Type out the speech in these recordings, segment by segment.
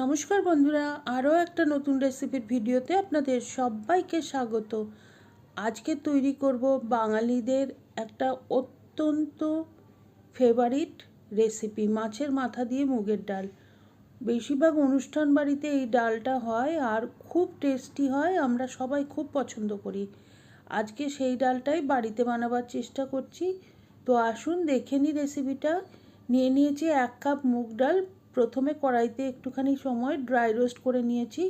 নমস্কার বন্ধুরা, আরও একটা নতুন রেসিপির ভিডিওতে আপনাদের সবাইকে স্বাগত। আজকে তৈরি করব বাঙালিদের একটা অত্যন্ত ফেভারিট রেসিপি মাছের মাথা দিয়ে মুগের ডাল। বেশিরভাগ অনুষ্ঠান বাড়িতে এই ডালটা হয় আর খুব টেস্টি হয়, আমরা সবাই খুব পছন্দ করি। আজকে সেই ডালটাই বাড়িতে বানাবার চেষ্টা করছি। তো আসুন দেখে নিই রেসিপিটা নিয়ে নিয়েছি এক কাপ মুগ ডাল প্রথমে কড়াইতে একটুখানি সময় ড্রাই রোস্ট করে নিয়েছি।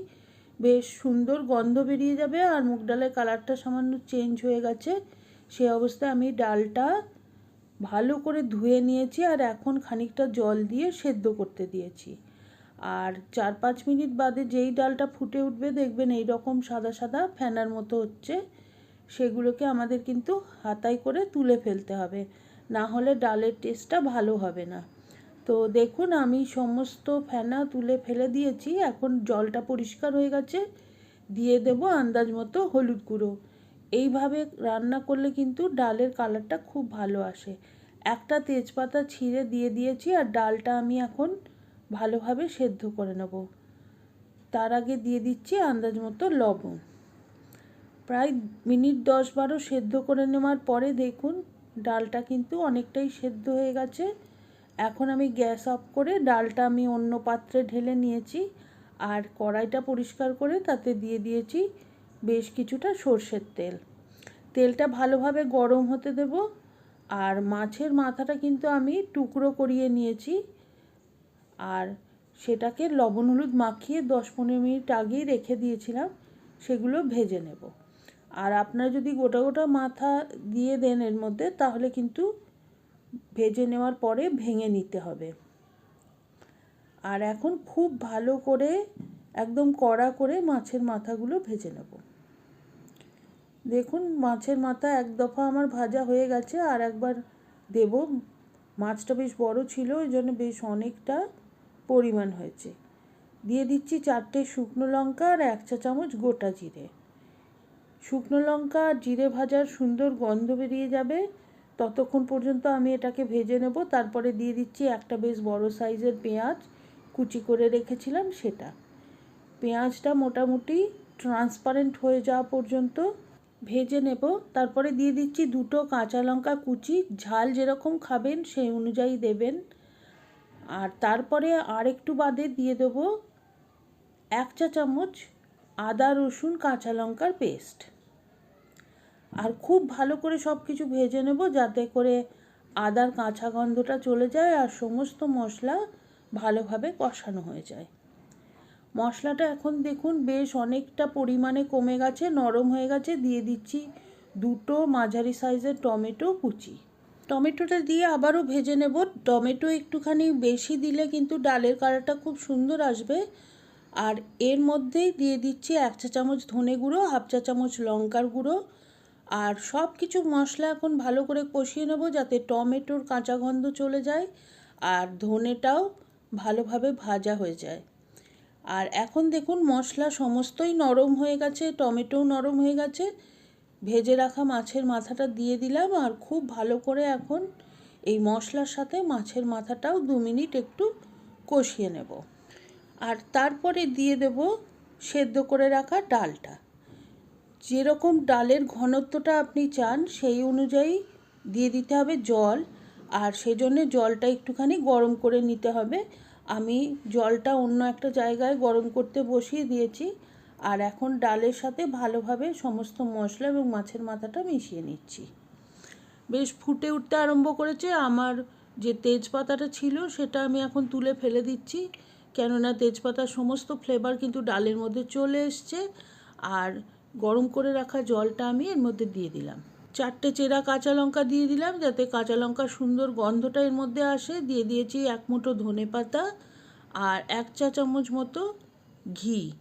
বেশ সুন্দর গন্ধ বেরিয়ে যাবে আর মুগ ডালের কালারটা সামান্য চেঞ্জ হয়ে গেছে। সে অবস্থায় আমি ডালটা ভালো করে ধুয়ে নিয়েছি আর এখন খানিকটা জল দিয়ে সেদ্ধ করতে দিয়েছি। আর চার পাঁচ মিনিট বাদে যেই ডালটা ফুটে উঠবে দেখবেন এই রকম সাদা সাদা ফ্যানার মতো হচ্ছে। সেগুলোকে আমাদের কিন্তু হাতাই করে তুলে ফেলতে হবে। না হলে ডালের টেস্টটা ভালো হবে না। তো দেখুন, আমি সমস্ত ফেনা তুলে ফেলে দিয়েছি। এখন জলটা পরিষ্কার হয়ে গেছে। দিয়ে দেব আন্দাজ মতো হলুদ গুঁড়ো। এইভাবে রান্না করলে কিন্তু ডালের কালারটা খুব ভালো আসে। একটা তেজপাতা ছিঁড়ে দিয়ে দিয়েছি আর ডালটা আমি এখন ভালোভাবে সেদ্ধ করে নেব। তার আগে দিয়ে দিচ্ছি আন্দাজ মতো লবণ। প্রায় মিনিট দশ বারো সেদ্ধ করে নেওয়ার পরে দেখুন, ডালটা কিন্তু অনেকটাই সেদ্ধ হয়ে গেছে। এখন আমি গ্যাস অফ করে ডালটা আমি অন্য পাত্রে ঢেলে নিয়েছি আর কড়াইটা পরিষ্কার করে তাতে দিয়ে দিয়েছি বেশ কিছুটা সর্ষের তেল। তেলটা ভালোভাবে গরম হতে দেব আর মাছের মাথাটা কিন্তু আমি টুকরো করিয়ে নিয়েছি আর সেটাকে লবণ হলুদ মাখিয়ে দশ পনেরো মিনিট আগেই রেখে দিয়েছিলাম, সেগুলো ভেজে নেব। আর আপনারা যদি গোটা গোটা মাথা দিয়ে দেন এর মধ্যে, তাহলে কিন্তু ভেজে নেওয়ার পরে ভেঙে নিতে হবে। আর এখন খুব ভালো করে একদম কড়া করে মাছের মাথাগুলো ভেজে নেব। দেখুন, মাছের মাথা এক দফা আমার ভাজা হয়ে গেছে আর একবার দেব। মাছটা বেশ বড় ছিল ওই জন্য বেশ অনেকটা পরিমাণ হয়েছে। দিয়ে দিচ্ছি চারটে শুকনো লঙ্কা আর এক চা চামচ গোটা জিরে। শুকনো লঙ্কা আর জিরে ভাজার সুন্দর গন্ধ বেরিয়ে যাবে। ততক্ষণ পর্যন্ত আমি এটাকে ভেজে নেব। তারপরে দিয়ে দিচ্ছি একটা বেশ বড় সাইজের পেঁয়াজ। কুচি করে রেখেছিলাম সেটা। পেঁয়াজটা মোটামুটি ট্রান্সপারেন্ট হয়ে যাওয়া পর্যন্ত ভেজে নেব। তারপরে দিয়ে দিচ্ছি দুটো কাঁচা লঙ্কা কুচি। ঝাল যেরকম খাবেন সেই অনুযায়ী দেবেন। আর তারপরে আর একটু বাদে দিয়ে দেব এক চা চামচ আদা রসুন কাঁচা লঙ্কার পেস্ট। আর খুব ভালো করে সব কিছু ভেজে নেব যাতে করে আদার কাঁচা গন্ধটা চলে যায় আর সমস্ত মশলা ভালোভাবে কষানো হয়ে যায়। মশলাটা এখন দেখুন বেশ অনেকটা পরিমাণে কমে গেছে, নরম হয়ে গেছে। দিয়ে দিচ্ছি দুটো মাঝারি সাইজের টমেটো কুচি। টমেটোটা দিয়ে আবারও ভেজে নেব। টমেটো একটুখানি বেশি দিলে কিন্তু ডালের কালারটা খুব সুন্দর আসবে। আর এর মধ্যেই দিয়ে দিচ্ছি এক চা চামচ ধনে গুঁড়ো, হাফ চা চামচ লঙ্কার গুঁড়ো আর সব কিছু মশলা এখন ভালো করে কষিয়ে নেব যাতে টমেটোর কাঁচা গন্ধ চলে যায় আর ধনেটাও ভালোভাবে ভাজা হয়ে যায়। আর এখন দেখুন মশলা সমস্তই নরম হয়ে গেছে, টমেটোও নরম হয়ে গেছে। ভেজে রাখা মাছের মাথাটা দিয়ে দিলাম আর খুব ভালো করে এখন এই মশলার সাথে মাছের মাথাটাও দু মিনিট একটু কষিয়ে নেব। আর তারপরে দিয়ে দেব সেদ্ধ করে রাখা ডালটা। যেরকম ডালের ঘনত্বটা আপনি চান, সেই অনুযায়ী দিয়ে দিতে হবে জল। আর সেজন্য জলটা একটুখানি গরম করে নিতে হবে। আমি জলটা অন্য একটা জায়গায় গরম করতে বসিয়ে দিয়েছি। আর এখন ডালের সাথে ভালোভাবে সমস্ত মশলা এবং মাছের মাথাটা মিশিয়ে নিচ্ছি। বেশ ফুটে উঠতে আরম্ভ করেছে। আমার যে তেজপাতাটা ছিল, সেটা আমি এখন তুলে ফেলে দিচ্ছি। কেননা তেজপাতার সমস্ত ফ্লেভার কিন্তু ডালের মধ্যে চলে এসছে। আর গরম করে রাখা জলটা আমি এর মধ্যে দিয়ে দিলাম। চারটে চেরা কাঁচা লঙ্কা দিয়ে দিলাম, যাতে কাঁচা লঙ্কার সুন্দর গন্ধটা এর মধ্যে আসে। দিয়ে দিয়েছি এক মুঠো ধনে পাতা আর এক চা চামচ মতো ঘি।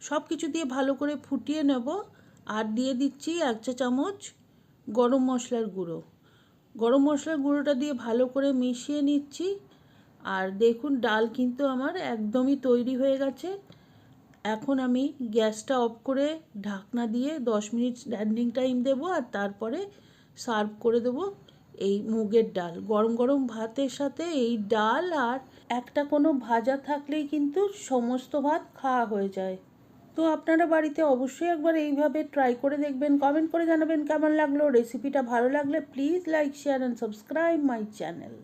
সব কিছু দিয়ে ভালো করে ফুটিয়ে নেব আর দিয়ে দিচ্ছি এক চা চামচ গরম মশলার গুঁড়ো। গরম মশলার গুঁড়োটা দিয়ে ভালো করে মিশিয়ে নিচ্ছি। আর দেখুন, ডাল কিন্তু আমার একদমই তৈরি হয়ে গেছে। এখন আমি গ্যাসটা অফ করে ঢাকনা দিয়ে দশ মিনিট স্ট্যান্ডিং টাইম দেবো আর তারপরে সার্ভ করে দেবো এই মুগের ডাল। গরম গরম ভাতের সাথে এই ডাল আর একটা কোনো ভাজা থাকলেই কিন্তু সমস্ত ভাত খাওয়া হয়ে যায়। তো আপনারা বাড়িতে অবশ্যই একবার এইভাবে ট্রাই করে দেখবেন কমেন্ট করে জানাবেন কেমন লাগল। রেসিপিটা ভালো লাগলে please like share and subscribe my channel